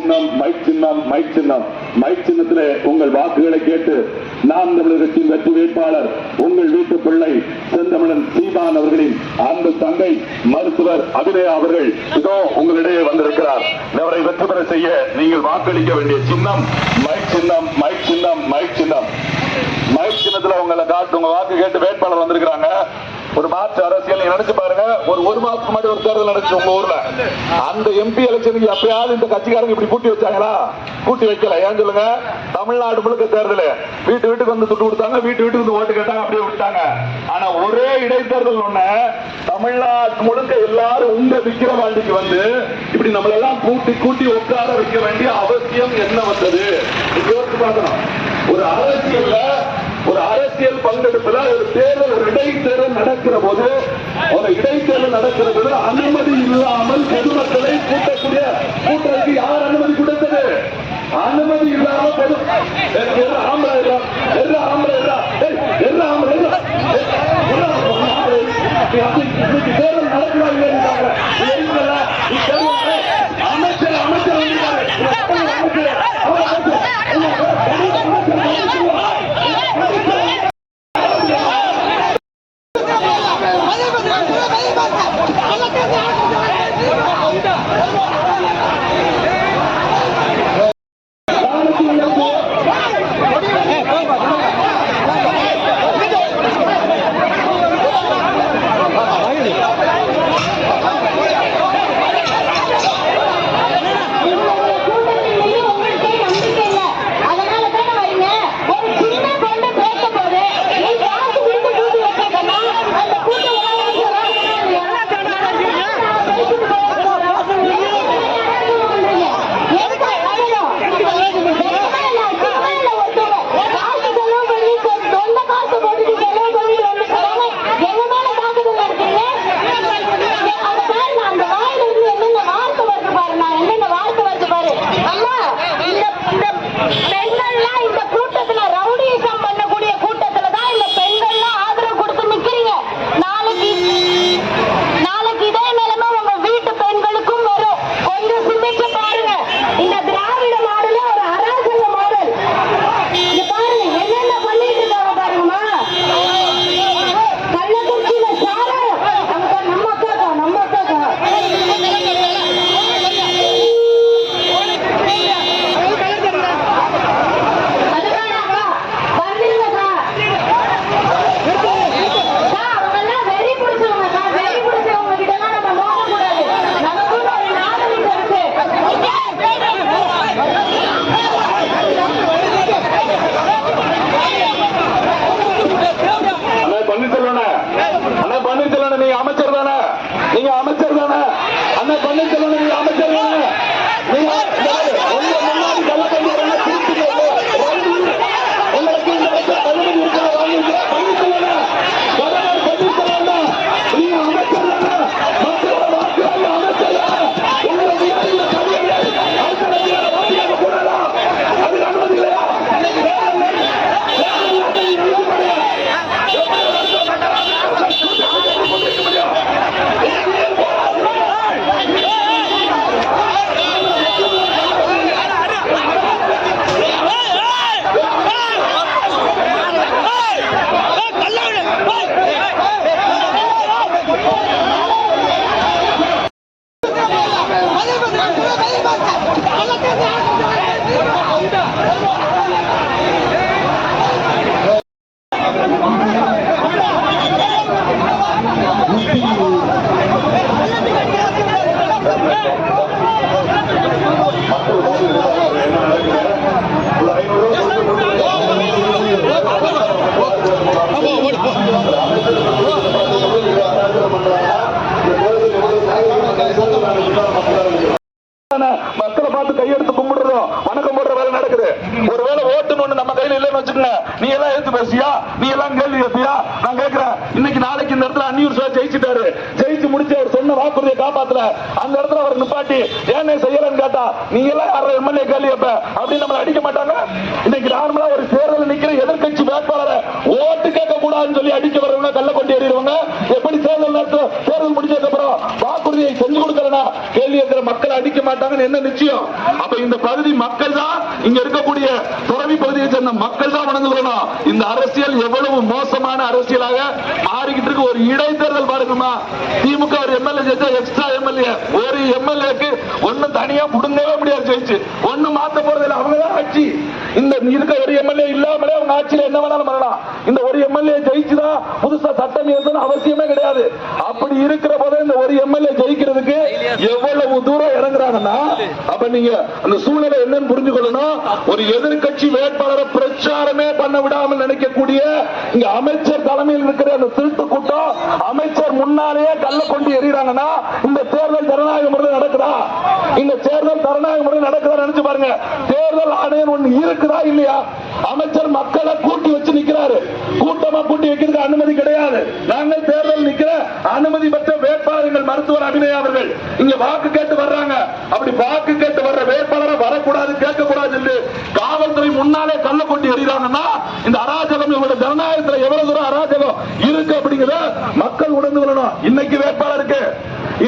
சின்னம் மைக் சின்னம் மைக் சின்னம். மைக் சின்னத்திலே உங்கள் வாக்குகளை கேட்டு நாம் தமிழர் கட்சியின் வெற்றி வேட்பாளர் உங்கள் வீட்டு பிள்ளை செந்தமிழன் சீதான் அவர்களின் அன்பு தங்கை மருத்துவர் அபிநயா அவர்கள் இதோ உங்களிடையே வந்திருக்கிறார். அவரை வெற்றி பெற செய்ய நீங்கள் வாக்களிக்க வேண்டிய சின்னம் மைக் சின்னம் மைக் சின்னம் மைக் சின்னம். மைக் சின்னத்துல உங்களை காட்டு உங்க வாக்கு கேட்டு வேட்பாளர் வந்திருக்கிறாங்க. ஒரு மாற்று அரசியல் நினைச்சு பாருங்க. ஒரு ஒரு மாசத்துக்கு முன்னாடி ஒரு தேர்தல் நடந்துச்சு உங்க ஊர்ல. அந்த எம்பி எலெக்ஷனுக்கு எப்பயாவது இந்த கட்சிக்காரங்க இப்படி கூட்டி வச்சாங்களா? கூட்டி வைக்கல. ஏன் சொல்லுங்க? தமிழ்நாடு முழுக்க தேர்தல். வீட்டு வீட்டுக்கு வந்து துட்டு கொடுத்தாங்க வீட்டு வீட்டுக்கு வந்து ஓட்டு கேட்டாங்க அப்படியே விட்டாங்க ஆனா ஒரே இடைத்தேர்தல் ஒண்ணு தமிழ்நாடு முழுக்க எல்லாரும் உங்க விக்கிரவாண்டிக்கு வந்து இப்படி நம்மள எல்லாம் கூட்டி கூட்டி உட்கார வைக்க வேண்டிய அவசியம் என்ன வந்தது? யோசிச்சு பார்க்கணும். ஒரு அரசியல்ல ஒரு அரசியல் பங்கெடுப்புல ஒரு தேர்தல் ஒரு இடைத்தேர்தல் நடக்கிற போது ஒரு இடைத்தேர்தல் நடக்கிற அனுமதி இல்லாமல் பொதுமக்களை கூட்டக்கூடிய கூட்டத்துக்கு யார் அனுமதி கொடுத்தது? அனுமதி இல்லாமல் பொது ஆம்பளை இல்ல எல்ல ஆம்பளை இல்ல எல்ல ஆம்பளை இல்ல தேர்தல் நடக்கிறாங்க வச்சுக்கோங்க நீ எல்லாம் எடுத்து பேசியா? நீ எல்லாம் கேள்வி கேட்பியா நான் கேட்கிறேன். இன்னைக்கு நாளைக்கு இந்த இடத்துல அந்நியூர் சார் ஜெயிச்சுட்டாரு. ஜெயிச்சு முடிச்சு அவர் சொன்ன வாக்குறுதியை காப்பாத்தல. அந்த இடத்துல அவர் நிப்பாட்டி ஏன்னே செய்யலன்னு கேட்டா நீ எல்லாம் யாரும் எம்எல்ஏ கேள்வி கேட்ப அப்படின்னு நம்மளை அடிக்க மாட்டாங்க. இன்னைக்கு நார்மலா ஒரு தேர்தல் நிக்கிற எதிர்கட்சி வேட்பாளரை ஓட்டு கேட்க கூடாதுன்னு சொல்லி அடிக்க வரவங்க கள்ள கொண்டு ஏறிடுவாங்க. எப்படி தேர்தல் நடத்த தேர்தல் முடிஞ்சதுக்கு அப்புறம் வாக்குறுதியை செஞ்சு கொடுக்கறனா கேள்வி இருக்கிற மக்களை அடிக்க மாட்டாங்கன்னு என்ன நிச்சயம்? அப்ப இந்த பகுதி மக்கள் தான் இங்க இருக்கக்கூடிய துறவி பகுதியை சேர்ந்த மக்கள் தான் வணங்குகிறோம் இந்த அரசியல் எவ்வளவு மோசமான அரசியலாக மாறிக்கிட்டு இருக்கு. ஒரு இடைத்தேர்தல் பாருங்கம்மா. திமுக ஒரு எம்எல்ஏ ஜெயிச்சா எக்ஸ்ட்ரா எம்எல்ஏ. ஒரு எம்எல்ஏக்கு ஒண்ணு தனியா புடுங்கவே முடியாது ஜெயிச்சு. ஒண்ணு மாத்த போறது இல்லை. அவங்க தான் ஆட்சி. இந்த இருக்க ஒரு எம்எல்ஏ இல்லாமலே அவங்க ஆட்சியில என்ன வேணாலும் பண்ணலாம். இந்த ஒரு எம்எல்ஏ ஜெயிச்சுதான் புதுசா சட்டம் ஏற்றணும் அவசியமே கிடையாது. அப்படி இருக்கிற போதே இந்த ஒரு எம்எல்ஏ ஜெயிக்கிறதுக்கு எவ்வளவு எவ்வளவு தூரம் இறங்குறாங்கன்னா அப்ப நீங்க அந்த சூழ்நிலை என்னன்னு புரிஞ்சு கொள்ளணும் ஒரு எதிர்கட்சி வேட்பாளரை பிரச்சாரமே பண்ண விடாமல் நினைக்கக்கூடிய இங்க அமைச்சர் தலைமையில் இருக்கிற அந்த திருட்டு கூட்டம் அமைச்சர் முன்னாலேயே கல்ல கொண்டு எறிகிறாங்கன்னா இந்த தேர்தல் ஜனநாயக முறையில் நடக்குதா? இந்த தேர்தல் ஜனநாயக முறையில் நடக்குதா நினைச்சு பாருங்க. தேர்தல் ஆணையம் ஒண்ணு இருக்குதா இல்லையா? அமைச்சர் மக்களை கூட்டி வச்சு நிக்கிறாரு. கூட்டமா கூட்டி வைக்கிறதுக்கு அனுமதி கிடையாது. நாங்கள் தேர்தல் நிக்கிற அனுமதி பெற்ற வேட்பாளர்கள் மருத்துவர் அபிநயா அவர்கள் இங்க வாக்கு கேட்டு வர்றாங்க. அப்படி வாக்கு கேட்டு வர்ற வேட்பாளரை வரக்கூடாது கேட்க கூடாது என்று காவல்துறை முன்னாலே கள்ள கொண்டு எறிகிறாங்கன்னா இந்த அராஜகம் இவங்க ஜனநாயகத்துல எவ்வளவு தூரம் அராஜகம் இருக்கு அப்படிங்கிறத மக்கள் உணர்ந்து கொள்ளணும். இன்னைக்கு வேட்பாளருக்கு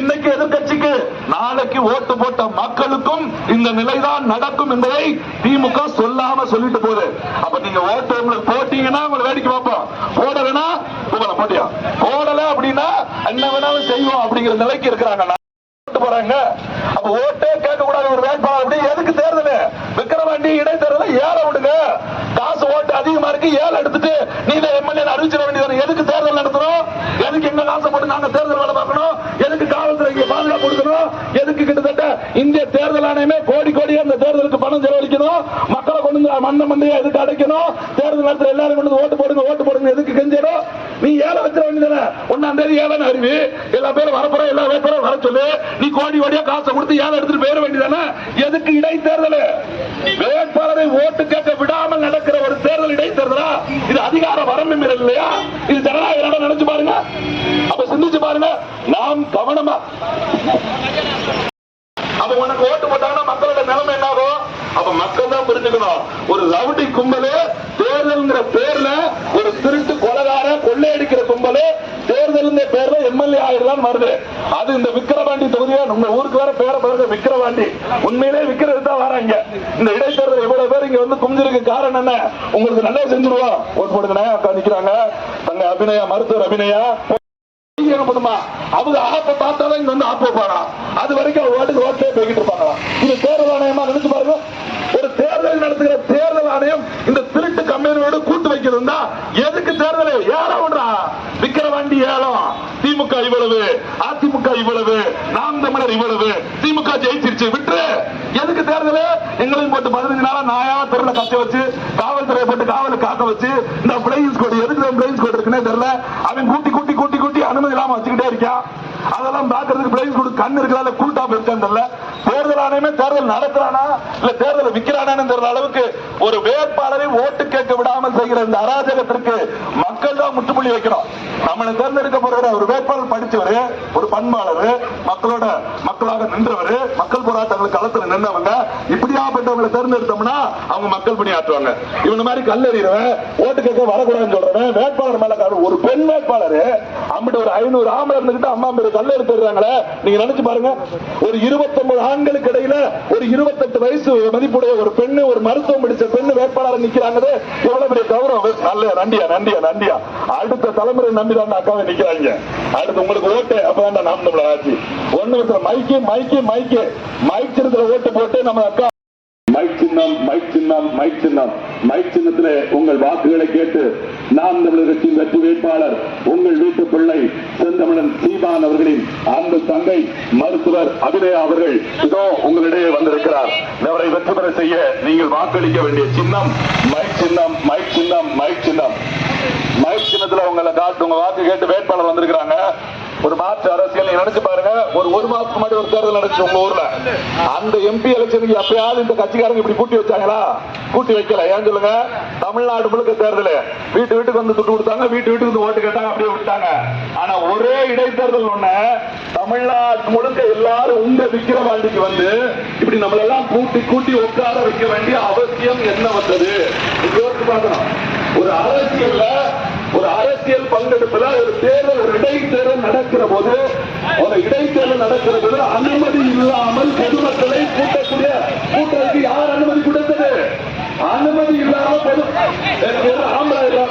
இன்னைக்கு எதிர்க்கட்சிக்கு நாளைக்கு ஓட்டு போட்ட மக்களுக்கும் இந்த நிலைதான் நடக்கும் என்பதை திமுக சொல்லாம சொல்லிட்டு போகுது. அப்ப நீங்க ஓட்டு உங்களுக்கு போட்டீங்கன்னா உங்களை வேடிக்கை பார்ப்போம். போடலைன்னா உங்களை போட்டியா? போடல அப்படின்னா என்ன வேணாலும் செய்வோம் அப்படிங்கிற நிலைக்கு இருக்கிறாங்க. ஓட்டு போறாங்க அப்ப ஓட்டே கேட்க கூடாது ஒரு வேட்பாளர் அப்படி எதுக்கு தேர்தல் விக்கிரவாண்டி இடைத்தேர்தல் ஏழை விடுங்க காசு ஓட்டு அதிகமா இருக்கு ஏழை எடுத்துட்டு நீ தான் எம்எல்ஏ அறிவிச்சிட வேண்டியது எதுக்கு தேர்தல் நடத்தணும் எதுக்கு எங்க காசை போட்டு நாங்க தேர்தல் வேலை பார்க்கணும் எதுக்கு காவல்துறைக்கு பாதுகாப்பு கொடுக்கணும் எதுக்கு கிட்டத்தட்ட இந்திய தேர்தல் ஆணையமே கோடி கோடியா அந்த தேர்தலுக்கு பணம் செலவழிக்கணும் மக்களை கொண்டு வந்து எதுக்கு அடைக்கணும்? தேர்தல் நேரத்தில் எல்லாரும் கொண்டு ஓட்டு போடுங்க ஓட்டு போடுங்க எதுக்கு கெஞ்சிடும் நீ ஏழை வச்சிட வேண்டியதானே ஒன்னாம் தேதி ஏழை அறிவி. எல்லா பேரும் வரப்போற எல்லா வேட்பாளரும் வர சொல்லு. நீ கோடி கோடியா காசை கொடுத்து ஏழை எடுத்துட்டு போயிட வேண்டியதானே எதுக்கு இடைத்தேர்தல்? வேட்பாளரை ஓட்டு கேட்க விடாமல் நடக்கிற ஒரு தேர்தல் இடைத்தேர்தலா? இது அதிகார வரம்பு மீறல் இல்லையா? இது ஜனநாயக நாடா நினைச்சு பாருங்க. அப்ப சிந்திச்சு பாருங்க. நாம் கவனமா. அப்ப உனக்கு ஓட்டு போட்டாங்கன்னா மக்களோட நிலைமை என்ன அப்ப மக்கள் தான் புரிஞ்சுக்கணும் ஒரு ரவுடி கும்பலு தேர்தல்ங்கிற பேர்ல ஒரு திருட்டு கொலகார கொள்ளையடிக்கிற கும்பலு தேர்தல் பேர்ல எம்எல்ஏ ஆயிடலாம் வருது. அது இந்த விக்கிரவாண்டி தொகுதியா? நம்ம ஊருக்கு வேற பேர பாருங்க விக்கிரவாண்டி. உண்மையிலே விக்கிறது தான் வராங்க. இந்த இடைத்தேர்தல் இவ்வளவு பேர் இங்க வந்து குமிஞ்சிருக்கு. காரணம் என்ன? உங்களுக்கு நல்லா செஞ்சிருவோம் ஓட்டு போடுங்க அக்கா நிக்கிறாங்க. தங்க அபிநயா மருத்துவர் அபிநயா. அவங்க ஆப்ப பார்த்தாதான் இங்க வந்து ஆப்ப போறா அது வரைக்கும் அவங்க வாட்டுக்கு ஓட்டே போய்கிட்டு இருப்பாங்களா? இது தேர்தல் ஆணையமா நினைச்சு பாருங்க ஒரு தேர்தல் நடத்துகிற தேர்தல் ஆணையம் இந்த திருட்டு கம்பெனியோட இருந்தா எதுக்கு தேர்தல்? ஏலம் விக்கிரவாண்டி ஏலம் திமுக இவ்வளவு அதிமுக இவ்வளவு நாம் தமிழர் இவ்வளவு திமுக ஜெயிச்சிருச்சு விட்டுரு. எதுக்கு தேர்தல்? எங்களையும் போட்டு பதினஞ்சு நாளா நாயா தெருல கச்ச வச்சு காவல்துறையை போட்டு காவல காக்க வச்சு இந்த பிளைன்ஸ் கோடு எதுக்கு பிளைன்ஸ் கோடு இருக்குன்னே தெரியல. அவன் கூட்டி அனுமதி வச்சுக்கிட்டே இருக்கான் அதெல்லாம் பாக்குறதுக்கு பிளைன்ஸ் கோடு. கண் இருக்குதா? இல்ல கூட்டா இருக்கான்னு தேர்தல் ஆணையமே தேர்தல் நடத்துறானா? இல்ல தேர்தல் விக்கிறானான்னு தெரியல அளவுக்கு ஒரு வேட்பாளரை ஓட்டு கேட்க விடாமல் செய்கிற இந்த அராஜகத்திற்கு மக்கள் தான் முற்றுப்புள்ளி வைக்கணும். நம்மளை தேர்ந்தெடுக்க போற ஒரு வேட்பாளர் படிச்சவரு ஒரு பண்பாளர் மக்களோட மக்களாக நின்றவர் மக்கள் போராட்டங்களுக்கு களத்துல நின்றவங்க இப்படியாப்பட்டவங்களை தேர்ந்தெடுத்தோம்னா அவங்க மக்கள் பணியாற்றுவாங்க. இவங்க மாதிரி கல்லறிறவன் ஓட்டு கேட்க வரக்கூடாதுன்னு சொல்றவன் வேட்பாளர் மேல ஒரு பெண் வேட்பாளர் அம்மிட்ட ஒரு ஐநூறு ஆம்பளை இருந்துகிட்டு அம்மா பேர் கல்ல எடுத்துறாங்களே நீங்க நினைச்சு பாருங்க. ஒரு 29 ஆண்களுக்கு இடையில ஒரு 28 வயசு மதிப்புடைய ஒரு பெண்ணு ஒரு மருத்துவம் படிச்ச பெண்ணு வேட்பாளர் நிக்கிறாங்க எவ்வளவு பெரிய கௌரவம். நல்ல நன்றியா நன்றியா நன்றியா. அடுத்த தலைமுறை நம்பிதான் அக்காவை நிக்கிறாங்க. அடுத்து உங்களுக்கு ஓட்டு அப்பதான் நாம் நம்மள ஆச்சு ஒண்ணு மைக்கு மைக்கு மைக்கு. மைக்கு இருக்கிற ஓட்டு போட்டு நம்ம அக்கா சின்னம் மைக் சின்னம் மைக் சின்னம். மைக் சின்னத்திலே உங்கள் வாக்குகளை கேட்டு நாம் தமிழர் கட்சியின் வெற்றி வேட்பாளர் உங்கள் வீட்டு பிள்ளை செந்தமிழன் சீமான் அவர்களின் அன்பு தங்கை மருத்துவர் அபிநயா அவர்கள் இதோ உங்களிடையே வந்திருக்கிறார். அவரை வெற்றி பெற செய்ய நீங்கள் வாக்களிக்க வேண்டிய சின்னம் மைக் சின்னம் மைக் சின்னம் மைக் சின்னம். மைக் சின்னத்துல உங்களை காட்டு உங்க வாக்கு கேட்டு வேட்பாளர் வந்திருக்கிறாங்க. ஒரு மாற்று அரசியல் நினைச்சு பாருங்க. ஒரு ஒரு மாசத்துக்கு முன்னாடி ஒரு தேர்தல் நடந்துச்சு உங்க ஊர்ல. அந்த எம்பி எலெக்ஷனுக்கு எப்பயாவது இந்த கட்சிக்காரங்க இப்படி கூட்டி வச்சாங்களா? கூட்டி வைக்கல. ஏன் சொல்லுங்க? தமிழ்நாடு முழுக்க தேர்தல். வீட்டு வீட்டுக்கு வந்து துட்டு கொடுத்தாங்க வீட்டு வீட்டுக்கு வந்து ஓட்டு கேட்டாங்க அப்படியே விட்டாங்க ஆனா ஒரே இடைத்தேர்தல் ஒண்ணு தமிழ்நாடு முழுக்க எல்லாரும் உங்க விக்கிரவாண்டிக்கு வந்து இப்படி நம்மளெல்லாம் கூட்டி கூட்டி உட்கார வைக்க வேண்டிய அவசியம் என்ன வந்தது? யோசிச்சு பார்க்கணும். ஒரு அரசியல்ல ஒரு ஒரு தேர்தல் ஒரு இடைத்தேர்தல் நடக்கிற போது ஒரு இடைத்தேர்தல் நடக்கிற போது அனுமதி இல்லாமல் பொதுமக்களை கூட்டக்கூடிய கூட்டத்துக்கு யார் அனுமதி கொடுத்தது? அனுமதி இல்லாமல் பொது ஆம்பளை